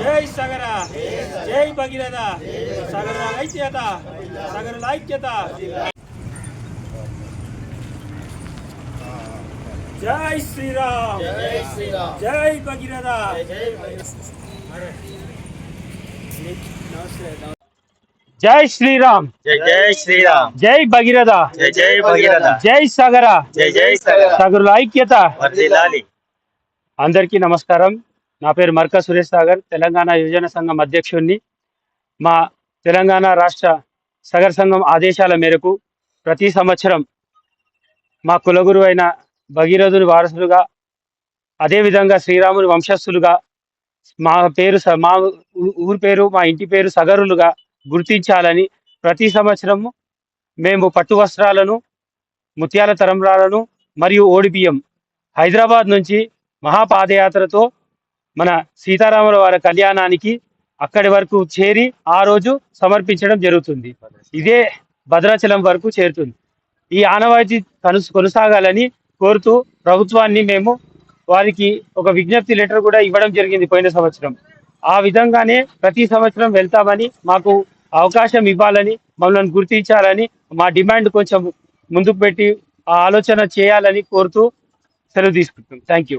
జై సగర జై భగీరథ సగర ఐక్యత సగరుల ఐక్యత. జై శ్రీరామ్ జై భగీరథ. జై శ్రీరామ్ జై శ్రీరామ్. జై భగీరథ. జై భగీరథ. జై సగర జై జై సగర. సగరుల ఐక్యత. అందరికీ నమస్కారం. నా పేరు మర్కా సురేష్ సాగర్ తెలంగాణ యువజన సంఘం అధ్యక్షుడిని మా తెలంగాణ రాష్ట్ర సగర్ సంఘం ఆదేశాల మేరకు ప్రతి సంవత్సరం మా కులగురు అయిన భగీరథుని వారసులుగా అదేవిధంగా శ్రీరాముని వంశస్థులుగా మా పేరు స- మా ఊరి పేరు మా ఇంటి పేరు సగరులుగా గుర్తించాలని ప్రతి సంవత్సరము మేము పట్టు వస్త్రాలను ముత్యాల తరంబ్రాలను మరియు ఓడిబియ్యం హైదరాబాద్ నుంచి మహాపాదయాత్రతో మన సీతారాముల వారి కళ్యాణానికి అక్కడి వరకు చేరి ఆ రోజు సమర్పించడం జరుగుతుంది. ఇదే భద్రాచలం వరకు చేరుతుంది. ఈ ఆనవాయితీ కను కొనసాగాలని కోరుతూ ప్రభుత్వాన్ని మేము వారికి ఒక విజ్ఞప్తి లెటర్ కూడా ఇవ్వడం జరిగింది పోయిన సంవత్సరం. ఆ విధంగానే ప్రతి సంవత్సరం వెళ్తామని మాకు అవకాశం ఇవ్వాలని మమ్మల్ని గుర్తించాలని మా డిమాండ్ కొంచెం ముందుకు పెట్టి ఆ ఆలోచన చేయాలని కోరుతూ సెలవు తీసుకుంటాం థ్యాంక్ యూ.